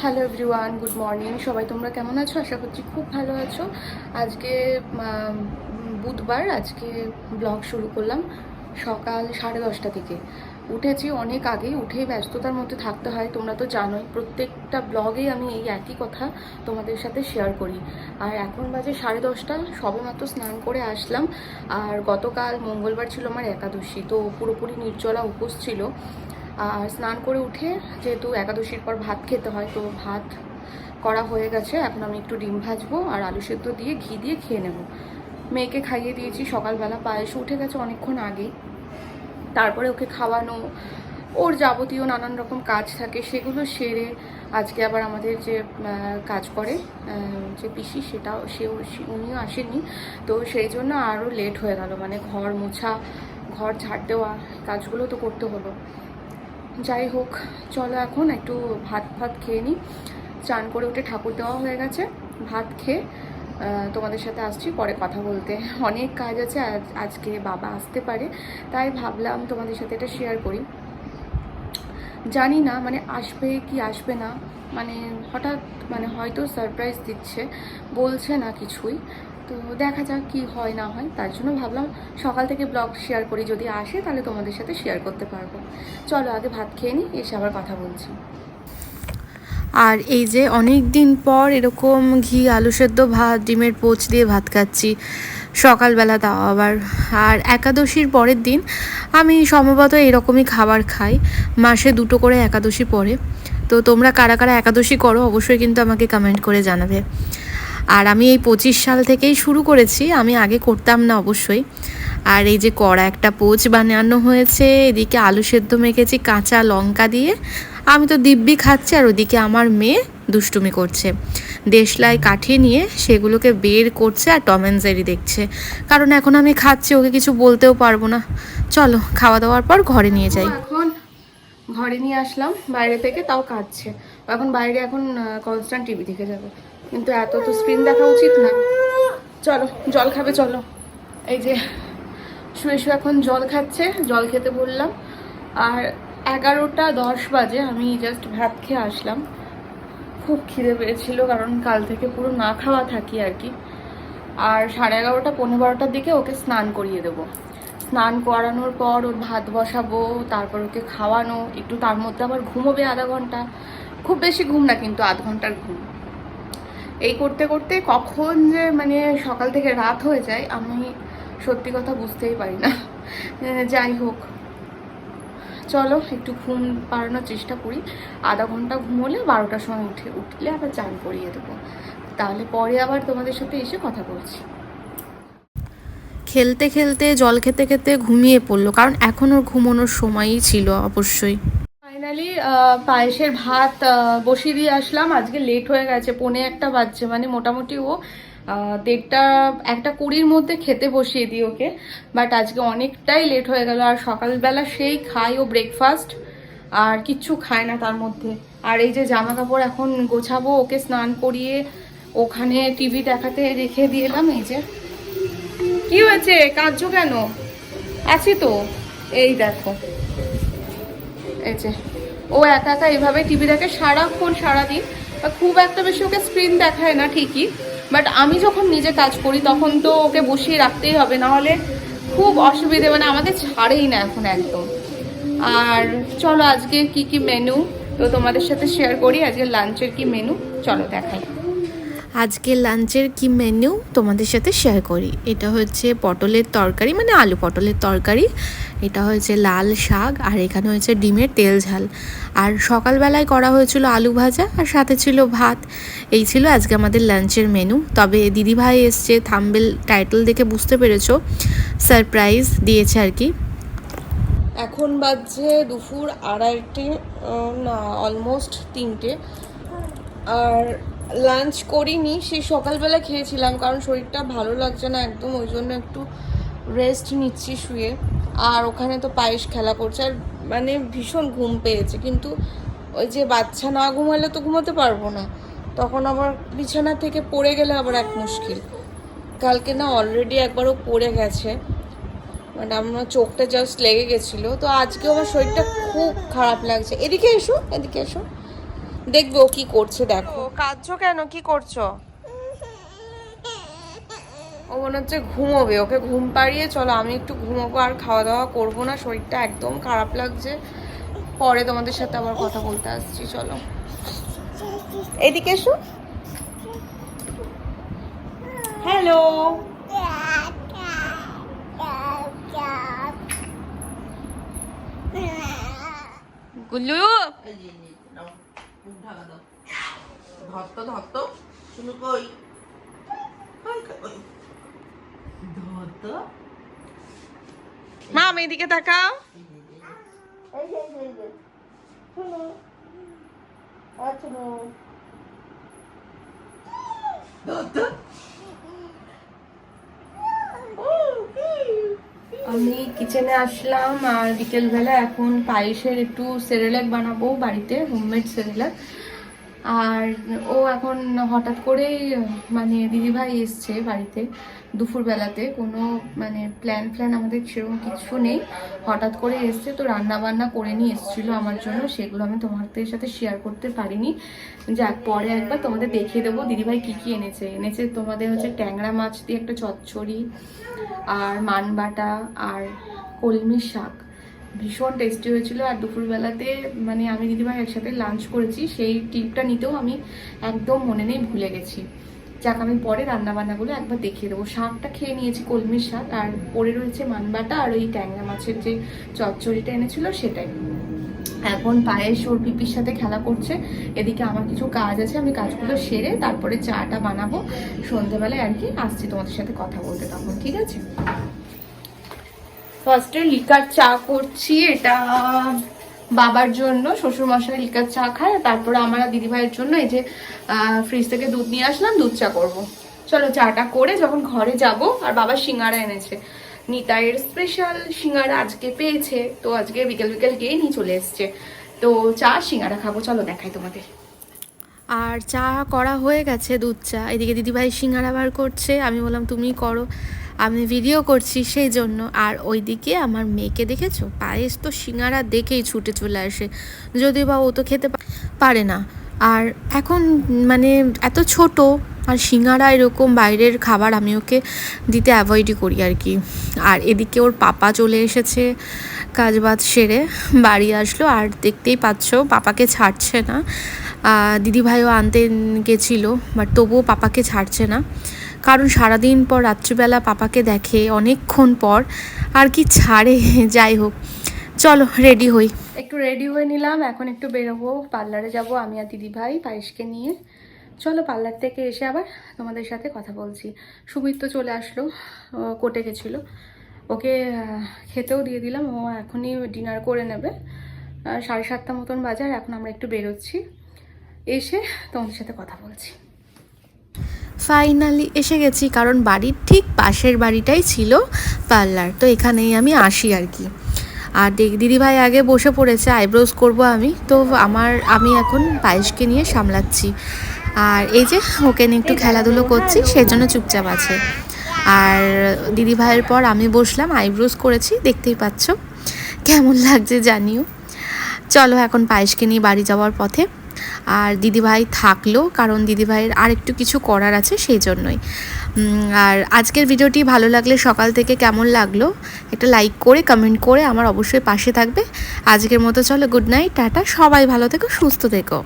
Hello everyone good morning সবাই তোমরা কেমন আছো? আশা করছি খুব ভালো আছো। আজকে বুধবার আজকে ব্লগ শুরু করলাম। সকাল সাড়ে দশটা থেকে। উঠেছি অনেক আগেই, উঠেই ব্যস্ততার মধ্যে থাকতে হয়, তোমরা তো জানোই। প্রত্যেকটা ব্লগেই আমি এই একই কথা তোমাদের সাথে শেয়ার করি। আর এখন বাজে সাড়ে দশটা, সবেমাত্র স্নান করে আসলাম। আর গতকাল মঙ্গলবার ছিল আমার একাদশী, তো পুরোপুরি নির্জলা উপোস ছিল। আর স্নান করে উঠে যেহেতু একাদশীর পর ভাত খেতে হয়, তো ভাত করা হয়ে গেছে। এখন আমি একটু ডিম ভাজবো আর আলু সেদ্ধ দিয়ে ঘি দিয়ে খেয়ে নেব। মেয়েকে খাইয়ে দিয়েছি সকালবেলা, পায়েস উঠে গেছে অনেকক্ষণ আগেই। তারপরে ওকে খাওয়ানো, ওর যাবতীয় নানান রকম কাজ থাকে, সেগুলো সেরে আজকে আবার আমাদের যে কাজ করে যে পিসি সেটাও সে- উনিও আসেননি। তো সেই জন্য আরও লেট হয়ে গেল মানে ঘর মোছা, ঘর ঝাড় দেওয়া, কাজগুলো তো করতে হলো। যাই হোক, চলো এখন একটু ভাত ভাত খেয়ে নিই চান করে উঠে ঠাকুর দেওয়া হয়ে গেছে, ভাত খেয়ে তোমাদের সাথে আসছি, পরে কথা বলতে। অনেক কাজ আছে, আজ আজকে বাবা আসতে পারে, তাই ভাবলাম তোমাদের সাথে এটা শেয়ার করি। জানি না মানে আসবে কি আসবে না মানে হঠাৎ মানে হয়তো সারপ্রাইজ দিচ্ছে, বলছে না কিছুই। তো দেখা যাক কি হয়, না হয়, তার জন্য ভাবলাম সকাল থেকে ব্লগ শেয়ার করি, যদি আসে তাহলে তোমাদের সাথে শেয়ার করতে পারব। চলো আগে ভাত খেয়ে নিই, এসে আবার কথা বলছি। আর এই যে অনেক দিন পর এরকম ঘি, আলু সেদ্ধ ভাত, ডিমের পোচ দিয়ে ভাত খাচ্ছি। সকালবেলা তাও আবার। আর একাদশীর পরের দিন আমি সম্ভবত এরকমই খাবার খাই। মাসে দুটো করে একাদশী পরে তো তোমরা কারা কারা একাদশী করো অবশ্যই কিন্তু আমাকে কমেন্ট করে জানাবে। আর আমি এই পঁচিশ সাল থেকেই শুরু করেছি, আমি আগে করতাম না অবশ্যই। আর এই যে কড়া একটা পোচ বানানো হয়েছে, এদিকে আলু সেদ্ধ মেখেছি কাঁচা লঙ্কা দিয়ে। আমি তো দিব্যি খাচ্ছি আর ওদিকে আমার মেয়ে দুষ্টুমি করছে। দেশলাই কাঠিয়ে নিয়ে সেগুলোকে বের করছে আর টম অ্যান্ড জেরি দেখছে। কারণ এখন আমি খাচ্ছি, ওকে কিছু বলতেও পারব না। চলো, খাওয়া দাওয়ার পর ঘরে নিয়ে যাই। এখন ঘরে নিয়ে আসলাম, বাইরে থেকে তাও কাঁদছে। এখন বাইরে এখন কনস্ট্যান্ট টিভি দেখে যাবে। কিন্তু এত তো স্ক্রিন দেখা উচিত না। চলো, জল খাবে, চলো। এই যে, শুয়ে শুয়ে এখন জল খাচ্ছে, জল খেতে বললাম। আর এগারোটা দশ বাজে, আমি জাস্ট ভাত খেয়ে আসলাম। খুব খিদে পেয়েছিল, কারণ কাল থেকে পুরো না খাওয়া থাকি আর কি। আর সাড়ে এগারোটা পনেরো বারোটার দিকে ওকে স্নান করিয়ে দেবো। স্নান করানোর পর ওর ভাত বসাবো, তারপর ওকে খাওয়ানো। একটু তার মধ্যে আবার ঘুমোবে আধা ঘণ্টা। খুব বেশি ঘুম না, কিন্তু আধ ঘণ্টার ঘুম। এই করতে করতে কখন যে মানে সকাল থেকে রাত হয়ে যায়, আমি সত্যি কথা বুঝতেই পারি না। যাই হোক। চলো, একটু ঘুম পাড়ানোর চেষ্টা করি। আধা ঘণ্টা ঘুমোলে বারোটার সময় উঠে, উঠলে আবার চান করিয়ে দেবো। তাহলে পরে আবার তোমাদের সাথে এসে কথা বলছি। খেলতে খেলতে, জল খেতে খেতে ঘুমিয়ে পড়ল, কারণ এখন ওর ঘুমানোর সময়ই ছিল অবশ্যই। ফাইনালি পায়েসের ভাত বসিয়ে দিয়ে আসলাম। আজকে লেট হয়ে গেছে, পনে একটা বাজছে মানে মোটামুটি ও দেড়টা, একটা কুড়ির মধ্যে খেতে বসিয়ে দিই ওকে। বাট আজকে অনেকটাই লেট হয়ে গেল, আর সকালবেলা সেই খাই ও ব্রেকফাস্ট আর কিচ্ছু খায় না তার মধ্যে। আর এই যে জামা কাপড় এখন গোছাবো, ওকে স্নান করিয়ে ওখানে টিভি দেখাতে রেখে দিয়ে এলাম এই যে। কি হয়েছে? কাঁদছো কেন? আছি তো। এই দেখো। এই যে। ও একা একা এভাবে টিভি দেখে সারাক্ষণ, সারাদিন। বা খুব একটা বেশি ওকে স্ক্রিন দেখায় না, ঠিকই। বাট আমি যখন নিজে কাজ করি, তখন তো ওকে বসিয়ে রাখতেই হবে। নাহলে খুব অসুবিধে মানে আমাদের ছাড়েই না এখন একদম। আর চলো আজকে কি কি মেনু তো তোমাদের সাথে শেয়ার করি। আজকে লাঞ্চের কি মেনু চলো দেখাই। আজকে লাঞ্চের কি মেনু তোমাদের সাথে শেয়ার করি? এটা হচ্ছে পটলের তরকারি মানে আলু পটলের তরকারি। এটা হয়েছে লাল শাক, আর এখানে হয়েছে ডিমের তেল ঝাল। আর সকালবেলায় করা হয়েছিল আলু ভাজা, আর সাথে ছিল ভাত। এই ছিল আজকে আমাদের লাঞ্চের মেনু তবে দিদিভাই এসছে থাম্বেল টাইটেল দেখে বুঝতে পেরেছ। সারপ্রাইজ দিয়েছে আর কি। এখন বাজছে দুপুর আড়াইটে না অলমোস্ট তিনটে। আর লাঞ্চ করিনি, সেই সকালবেলা খেয়েছিলাম কারণ শরীরটা ভালো লাগছে না একদম, ওই জন্য একটু রেস্ট নিচ্ছি শুয়ে। আর ওখানে তো পায়েস খেলা করছে, আর মানে ভীষণ ঘুম পেয়েছে, কিন্তু ওই যে বাচ্চা না ঘুমালে তো ঘুমাতে পারব না। তখন আবার বিছানা থেকে পড়ে গেলে আবার এক মুশকিল। কালকে না অলরেডি একবারও পড়ে গেছে মানে আমার চোখটা জাস্ট লেগে গেছিল, তো আজকে আমার শরীরটা খুব খারাপ লাগছে। এদিকে এসো এদিকে এসো। দেখবে ও কি করছে দেখো। কাঁদছো কেন? কি করছ? ও মনে হচ্ছে ঘুমোবে ওকে ঘুম পাড়িয়ে চলো আমি একটু ঘুমোবো আর খাওয়া দাওয়া করব না শরীরটা একদম খারাপ লাগছে। পরে তোমাদের সাথে আবার কথা বলতে আসছি চলো। এদিকে এসো। হ্যালো। গুল্লু। দাও। ধরতো, ধরতো। শুনু কই? ধরতো। মা আমি এদিকে তাকাও। ধরতো। আমি কিচেনে আসলাম আর বিকেলবেলা এখন পায়েসের একটু সেরেলাক বানাবো বাড়িতে হোমমেড সেরেলাক আর ও এখন হঠাৎ করেই মানে দিদিভাই এসছে বাড়িতে দুপুরবেলাতে। কোনো মানে প্ল্যান ফ্ল্যান আমাদের সেরকম কিছু নেই। হঠাৎ করে এসছে, তো রান্না বান্না করে নিয়ে এসেছিল আমার জন্য। সেগুলো আমি তোমাদের সাথে শেয়ার করতে পারিনি। যাক, পরে একবার তোমাদের দেখিয়ে দেবো। দিদিভাই কী কী এনেছে? এনেছে তোমাদের হচ্ছে ট্যাংরা মাছ দিয়ে একটা চচ্চড়ি, আর মানবাটা আর কলমি শাক। ভীষণ টেস্টি হয়েছিল আর দুপুরবেলাতে মানে আমি দিদিভাই একসাথে লাঞ্চ করেছি, সেই টিপটা নিতেও আমি একদম মনে নেই ভুলে গেছি। যাক, আমি পরে রান্নাবান্নাগুলো একবার দেখিয়ে দেবো। শাকটা খেয়ে নিয়েছি কলমির শাক, আর পরে রয়েছে মানবাটা আর ওই ট্যাংরা মাছের যে চচ্চড়িটা এনেছিল সেটাই। এখন পায়েস ওর পিপির সাথে খেলা করছে, এদিকে আমার কিছু কাজ আছে, আমি কাজগুলো সেরে তারপরে চাটা বানাবো। সন্ধেবেলায় আর কি আসছি তোমাদের সাথে কথা বলতে তখন, ঠিক আছে? ফার্স্টে লিকার চা করছি, এটা বাবার জন্য শ্বশুর মশাই লিকার চা খায়, তারপরে আমার দিদিভাইয়ের জন্য এই যে ফ্রিজ থেকে দুধ নিয়ে আসলাম, দুধ চা করব। চলো চাটা করে যখন ঘরে যাব, আর বাবা সিঙ্গারা এনেছে। নিতাইয়ের স্পেশাল সিঙ্গারা আজকে পেয়েছে, তো আজকে বিকেল বিকেল গিয়ে নিয়ে চলে এসছে। তো চা, সিঙ্গারা খাব, চলো দেখাই তোমাদের। আর চা করা হয়ে গেছে দুধ চা। এদিকে দিদিভাই সিঙ্গারা বার করছে, আমি বললাম তুমি করো। আমি ভিডিও করছি সেই জন্য আর ওইদিকে আমার মেয়েকে দেখেছ? পায়েস তো সিঙ্গারা দেখেই ছুটে চলে আসে। যদিও বা ও তো খেতে পারে না। আর এখন মানে এত ছোট, আর সিঙ্গারা এরকম বাইরের খাবার আমি ওকে দিতে অ্যাভয়েডই করি আর কি। আর এদিকে ওর পাপা চলে এসেছে কাজ বাজ সেরে, বাড়ি আসলো। আর দেখতেই পাচ্ছ, পাপাকে ছাড়ছে না। দিদিভাইও আনতে গেছিল, বাট তবুও পাপাকে ছাড়ছে না। কারণ সারাদিন পর রাত্রিবেলা পাপাকে দেখে অনেকক্ষণ পর আর কি ছাড়ে, যাই হোক। চলো রেডি হই। একটু রেডি হয়ে নিলাম, এখন একটু বেরোবো। পার্লারে যাব আমি আর দিদি ভাই পায়েসকে নিয়ে। চলো, পার্লার থেকে এসে আবার তোমাদের সাথে কথা বলছি। সুমিত তো চলে আসলো, ও কোর্টে গেছিল। ওকে খেতেও দিয়ে দিলাম। ও এখনই ডিনার করে নেবে। সাড়ে সাতটা মতন বাজার, এখন আমরা একটু বেরোচ্ছি। এসে তোমাদের সাথে কথা বলছি। ফাইনালি এসে গেছি, কারণ বাড়ির ঠিক পাশের বাড়িটাই ছিল পার্লার। তো এখানেই আমি আসি আর কি। আর দেখ- দিদিভাই আগে বসে পড়েছে আইব্রোজ করব আমি। তো আমার, আমি এখন পায়েসকে নিয়ে সামলাচ্ছি। আর এই যে ওকে নিয়ে একটু খেলাধুলো করছি, সেজন্য চুপচাপ আছে। আর দিদিভাইয়ের পর আমি বসলাম আইব্রোজ করেছি, দেখতেই পাচ্ছ। কেমন লাগছে জানিও। চলো এখন পায়েসকে নিয়ে বাড়ি যাওয়ার পথে। আর দিদিভাই থাকল, কারণ দিদিভাইয়ের আর একটু কিছু করার আছে সেই জন্যই। আর আজকের ভিডিওটি ভালো লাগলে সকাল থেকে কেমন লাগল, একটা লাইক করে, কমেন্ট করে আমার অবশ্যই পাশে থাকবে। আজকের মতো চলো, গুড নাইট, টাটা, সবাই ভালো থেকো, সুস্থ থেকো।